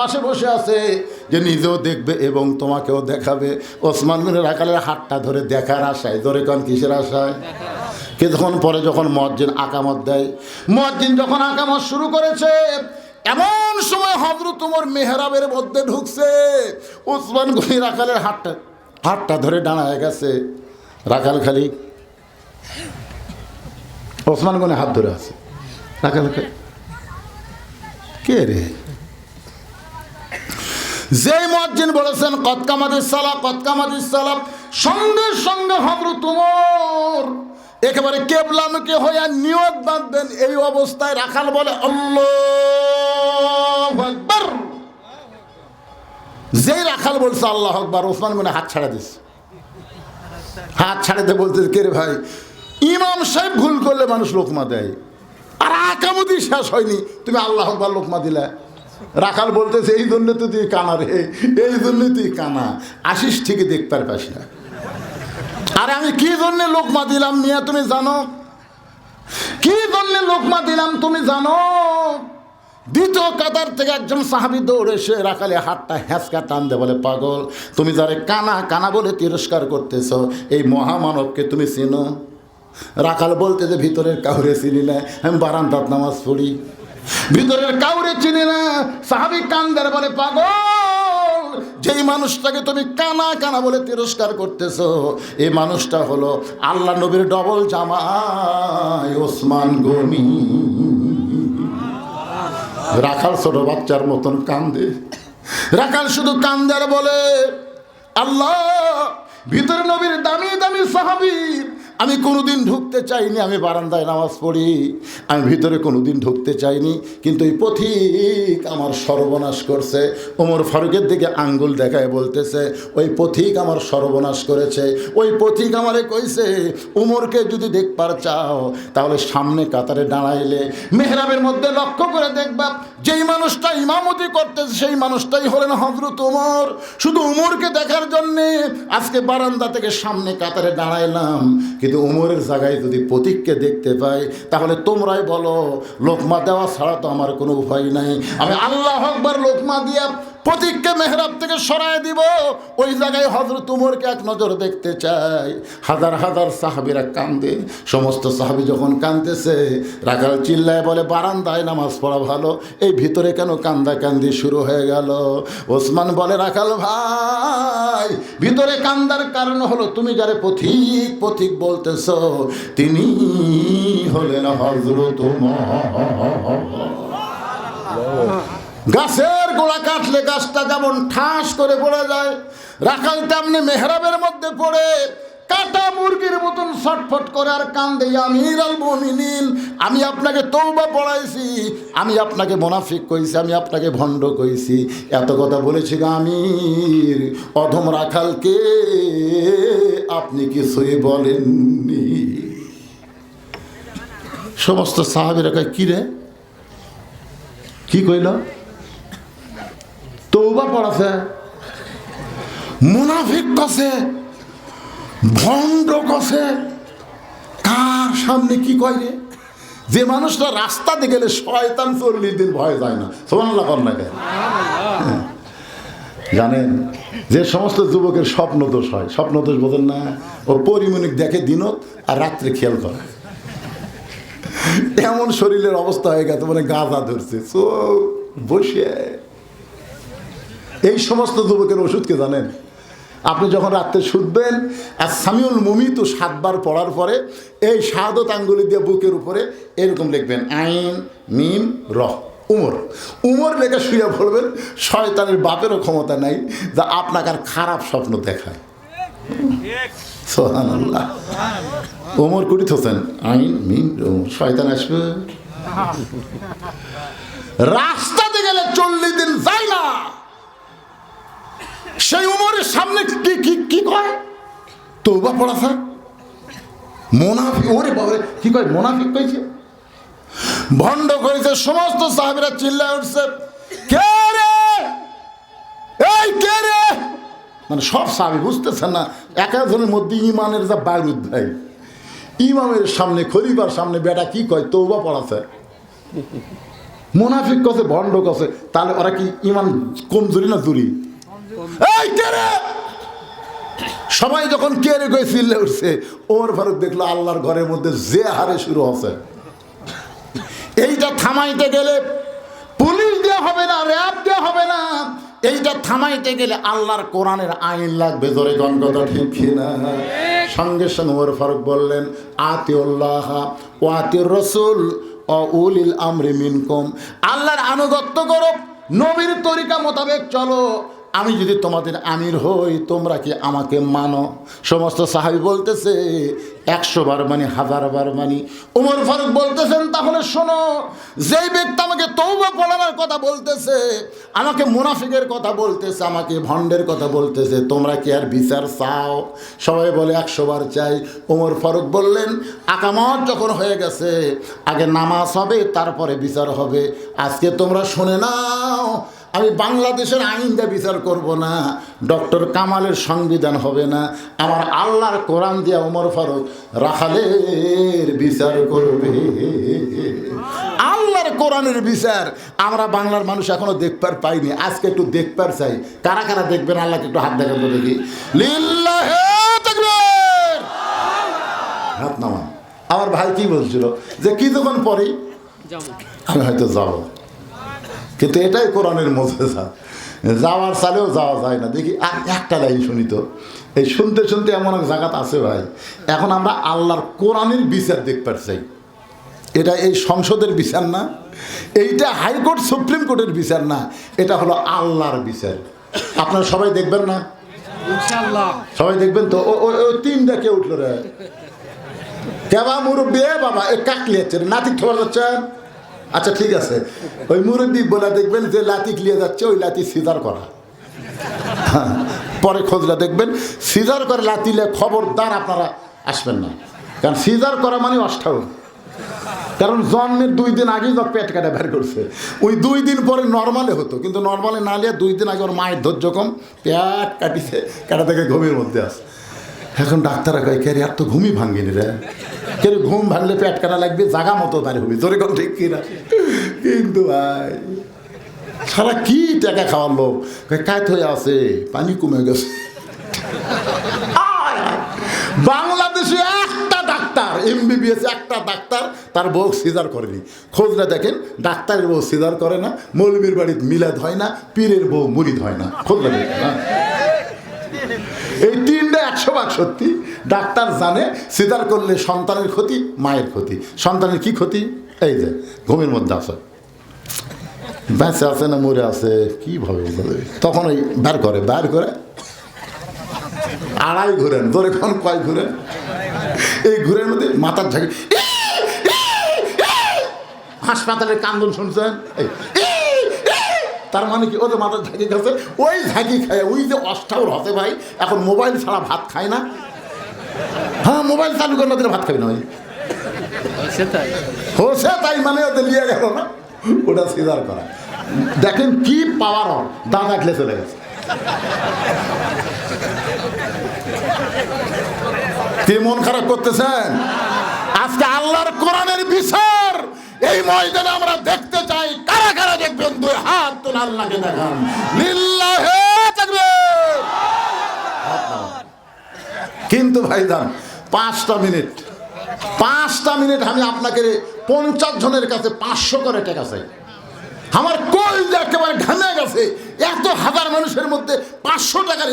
পাশে বসে আছে যে নিজেও দেখবে এবং তোমাকেও দেখাবে। ওসমান বিন রাখালের হাতটা ধরে দেখার আশায়। ধরে কন কিসের আশায়? কিছুক্ষণ পরে যখন মসজিদ আকামত দেয় মসজিদ যখন আকামত শুরু করেছে, এমন সময় হজরত তোমার মেহরাবের মধ্যে ঢুকছে। ওসমান গনি রাখালের হাতটা হাতটা ধরে দাঁড়ায় গেছে। রাখাল খালি ওসমান গনে হাত ধরে আছে। রাখাল খালি কে রে? যে মজ্জিন বলেছেন কতকামাদিস সালা কতকামাদিস সালাম, সঙ্গে সঙ্গে হজরত তোমার একেবারে কেবলামকে হইয়া নিয়ত বাঁধবেন এই অবস্থায় রাখাল বলে আকবার। যেই রাখাল বলছে, আল্লাহ আকবার। ওসমান মনে হাত ছাড়া দিস হাত ছাড়াতে বলতে কে রে ভাই, ইমাম সাহেব ভুল করলে মানুষ লোকমা দেয়। আর আকামতি শেষ হয়নি। তুমি আল্লাহ আকবার লোকমা দিলে। রাখাল বলতেছে, এই জন্য তো তুই কানা রে, এই জন্য তুই কানা। আসিস ঠিকই দেখতে পাস না। আর আমি কি জন্য লোকমা দিলাম মিয়া, তুমি জানো? কি জন্য লোকমা দিলাম তুমি জানো? দ্বিতীয় কাতার থেকে একজন সাহাবি দৌড়ে এসে রাখালে হাতটা হ্যাঁচকা টান দে বলে, পাগল, তুমি যারে কানা কানা বলে তিরস্কার করতেছ, এই মহামানবকে তুমি চিনো? রাখাল বলতে যে ভিতরের কাউরে চিনি না, আমি বারান্দাত নামাজ পড়ি। ভিতরের কাউরে চিনি না। সাহাবি কান্দার বলে, পাগল, যেই মানুষটাকে তুমি কানা কানা বলে তিরস্কার করতেছ, এই মানুষটা হলো আল্লাহ নবীর ডবল জামাই, ওসমান গনি। রাখাল ছোট বাচ্চার মতন কান্দে। রাখাল শুধু কান্দার বলে, আল্লাহ, ভিতরে নবীর দামি দামি সাহাবি আমি কোনোদিন ঢুকতে চাইনি, আমি বারান্দায় নামাজ পড়ি। আমি ভিতরে কোনোদিন ঢুকতে চাইনি, কিন্তু এই পথিক আমার সর্বনাশ করছে। ওমর ফারুকের দিকে আঙ্গুল দেখায় বলতেছে, ওই পথিক আমার সর্বনাশ করেছে, ওই পথিক আমারে কইছে, উমরকে যদি দেখবার চাও, তাহলে সামনে কাতারে দাঁড়াইলে মেহরাবের মধ্যে লক্ষ্য করে দেখবা, যেই মানুষটা ইমামতি করতেছে, সেই মানুষটাই হলেন হজরত উমর। শুধু উমরকে দেখার জন্যে আজকে বারান্দা থেকে সামনে কাতারে দাঁড়াইলাম কিন্তু উমরের জায়গায় যদি প্রতীককে দেখতে পাই, তাহলে তোমরাই বলো, লোকমা দেওয়া ছাড়া তো আমার কোনো উপায় নাই। আমি আল্লাহ হকবার লোকমা দিয়া প্রতীককে মেহরাব থেকে সরায় দিব। ওই জায়গায় হজরত উমরকে এক নজর দেখতে চাই। হাজার হাজার সাহাবিরা কান্দে। সমস্ত সাহাবি যখন কান্দতেছে রাখাল চিল্লায় বলে, বারান্দায় নামাজ পড়া ভালো। এই ভিতরে কেন কান্দা কান্দি শুরু হয়ে গেল? ওসমান বলে রাখাল ভাই, ভিতরে কান্দার কারণ হলো তুমি যারে পথিক পথিক বলতেছ, তিনি হলেন হজরত গাছের গোড়া কাটলে গাছটা যেমন ঠাস করে পড়ে যায়, রাখাল তেমনি মেহরাবের মধ্যে পড়ে, কাটা মুরগির মতন ছটফট করে আর কান্দে আমির আল মমিনিন, আমি আপনাকে তৌবা পড়াইছি, আমি আপনাকে মোনাফিক কইছি, আমি আপনাকে ভণ্ড কইছি। এত কথা বলেছি আমির, অধম রাখালকে আপনি কিছুই বলেননি। সমস্ত সাহাবিরা কয়, কি রে? কি কইল? তৌবা পড়াছে মুনাফিক কছে ভণ্ড কছে কার সামনে কি কয় রে? যে মানুষটা রাস্তাতে গেলে শয়তান চল্লিশ দিন ভয় যায় না। সোমান কর না জানেন যে সমস্ত যুবকের স্বপ্ন দোষ হয়। স্বপ্ন দোষ বোঝেন না? ও পরিমণিক দেখে দিনত আর রাত্রে খেয়াল করে। এমন শরীরের অবস্থা হয়ে গেছে মানে গাঁজা ধরছে। চোখ বসে। এই সমস্ত যুবকের ওষুধকে জানেন? আপনি যখন রাত্রে শুধবেন আর সামিউল মুমি তো সাতবার পড়ার পরে এই সাদত আঙ্গুলি দিয়ে বুকের উপরে এরকম লিখবেন, আইন, মিম, রহ, উমর। উমর লেখা শুয়ে পড়বেন, শয়তানের বাপেরও ক্ষমতা নাই যা আপনাকে আর খারাপ স্বপ্ন দেখায়। ওমর কুড়িত হোসেন আইন, মিম শয়তান আসবে। রাস্তাতে গেলে চল্লিশ দিন যায় না। সেই উমরের সামনে কি কি কি কয়? তৌবা পড়াছে মোনাফিক, ওরে বাবা, কি কয়? মোনাফিক কইছে? ভণ্ড করেছে, সমস্ত সাহেবরা চিল্লায় উঠছে। কে রে? এই কে রে? মানে সব সাহেব বুঝতেছেন না, এক একজনের মধ্যে ইমানের যা বায়ুদ ভাই। ইমামের সামনে, খলিফার সামনে বেটা কি কয়? তৌবা পড়াছে মুনাফিক কছে, ভণ্ড কছে? তাহলে ওরা কি ইমান কমজোরি না জুরি? সবাই যখন কে রে কয়ে চিল্লে উঠছে, ওমর ফারুক দেখল আল্লাহর ঘরের মধ্যে যে হারে শুরু হচ্ছে এইটা থামাইতে গেলে পুলিশ দেওয়া হবে না, র্যাব দেওয়া হবে না। এইটা থামাইতে গেলে আল্লাহর কোরআনের আইন লাগবে গণ কথা ঠিক কিনা? সঙ্গে সঙ্গে ওমর ফারুক বললেন, আতিউল্লাহ ও আতিউর রসুল ও উলিল আমরি মিনকুম। আল্লাহর আনুগত্য করো, নবীর তরিকা মোতাবেক চলো। আমি যদি তোমাদের আমির হই, তোমরা কি আমাকে মানো? সমস্ত সাহাবি বলতেছে, একশো বার মানি, হাজার বার মানি। উমর ফারুক বলতেছেন, তাহলে শোনো, যেই ব্যক্তি আমাকে তৌবা পড়ানোর কথা বলতেছে, আমাকে মুনাফিকের কথা বলতেছে, আমাকে ভণ্ডের কথা বলতেছে, তোমরা কি আর বিচার চাও? সবাই বলে, একশো বার চাই। উমর ফারুক বললেন, আকামত যখন হয়ে গেছে, আগে নামাজ হবে, তারপরে বিচার হবে। আজকে তোমরা শুনে নাও আমি বাংলাদেশের আইন দিয়ে বিচার করব না, ডক্টর কামালের সংবিধান হবে না, আমার আল্লাহর কোরআন দিয়া ওমর ফারুক রাখালের বিচার করবে। আল্লাহর কোরআনের বিচার আমরা বাংলার মানুষ এখনও দেখবার পাইনি, আজকে একটু দেখবার চাই। কারা কারা দেখবেন? আল্লাহকে একটু হাত দেখান তো দেখি। হাত নামান। আমার ভাই কি বলছিল? যে কি যখন পরে আমি হয়তো যাব। কিন্তু এটাই কোরআনের মধ্যে। যাওয়ার চালেও যাওয়া যায় না। দেখি আর একটা লাইন শুনি তো। এই শুনতে শুনতে এমন এক জায়গাত আছে ভাই। এখন আমরা আল্লাহর কোরআনের বিচার দেখতে চাই। এটা এই সংসদের বিচার না। এইটা হাইকোর্ট সুপ্রিম কোর্টের বিচার না। এটা হলো আল্লাহর বিচার। আপনারা সবাই দেখবেন না? সবাই দেখবেন তো? ও ওই তিনটা কে উঠল রে? কেবা মুরব্বী? বাবা এ কাকলি হচ্ছে নাতি খবর যাচ্ছেন আচ্ছা ঠিক আছে। ওই মুরব্বী বলে দেখবেন যে লাতি ক্লিয়ে যাচ্ছে ওই লাতি সিজার করা। হ্যাঁ, পরে খোঁজলে দেখবেন সিজার করে লাতিলে খবরদার আপনারা আসবেন না। কারণ সিজার করা মানে অষ্টাউন কারণ জন্মের দুই দিন আগেই যখন পেট কাটা বের করছে। ওই দুই দিন পরে নর্মালে হতো কিন্তু নর্মালে না নিয়ে দুই দিন আগে ওর মায়ের ধৈর্য কম পেট কাটিছে কাটা থেকে ঘুমের মধ্যে আস এখন ডাক্তাররা কয় কে রে আর তো ঘুমই ভাঙ্গিনি রে। কে ঘুম ভাঙলে পেট কাটা লাগবে, জাগা মতো দাঁড়িয়ে হবে। জোরে কম ঠিক কিনা? কিন্তু ভাই, সারা কি টাকা খাওয়ার লোক? কায়ত হয়ে আছে, পানি কমে গেছে। বাংলাদেশে একটা ডাক্তার এমবিবিএস একটা ডাক্তার তার বউ সিজার করেনি। খোঁজলে দেখেন, ডাক্তারের বউ সিজার করে না, মৌলবীর বাড়িতে মিলাদ হয় না, পীরের বউ মুরিদ হয় না। খোঁজলে দেখেন হ্যাঁ। এই তিনটা একশো ভাগ সত্যি ডাক্তার জানে সিজার করলে সন্তানের ক্ষতি মায়ের ক্ষতি সন্তানের কি ক্ষতি এই যে ঘুমের মধ্যে আছে বেঁচে আছে না মরে আছে কীভাবে তখন ওই বার করে বার করে আড়াই ঘুরেন ধরে কোন কয় ঘুরেন এই ঘুরের মধ্যে মাথার ঝাঁকি হাসপাতালের কান্দন শুনছেন এই, তার মানে কি? ও তো মাথার ঝাঁকি খাচ্ছে ওই ঝাঁকি খায়। ওই যে অষ্টাউর হতে ভাই এখন মোবাইল ছাড়া ভাত খায় না। হ্যাঁ মোবাইল চালু করে না ভাত খাবি না ভাই। হোসে তাই? মানে ওদের লিয়ে গেল না। ওটা সিজার করা। দেখেন কি পাওয়ার অন দাঁত আটলে চলে গেছে। কি মন খারাপ করতেছেন? আজকে আল্লাহর কোরআনের বিচার। এই ময়দানে আমরা দেখতে চাই, কারা কারা দেখবেন? দুই হাত তুলে আল্লাহকে দেখান। লিল্লাহে তাকবীর। কিন্তু ভাইজান, পাঁচটা মিনিট। পাঁচটা মিনিট আমি আপনাকে পঞ্চাশ জনের কাছে পাঁচশো করে টাকা চাই। আমার কই যে একেবারে ঘামে গেছে। এত হাজার মানুষের মধ্যে পাঁচশো টাকার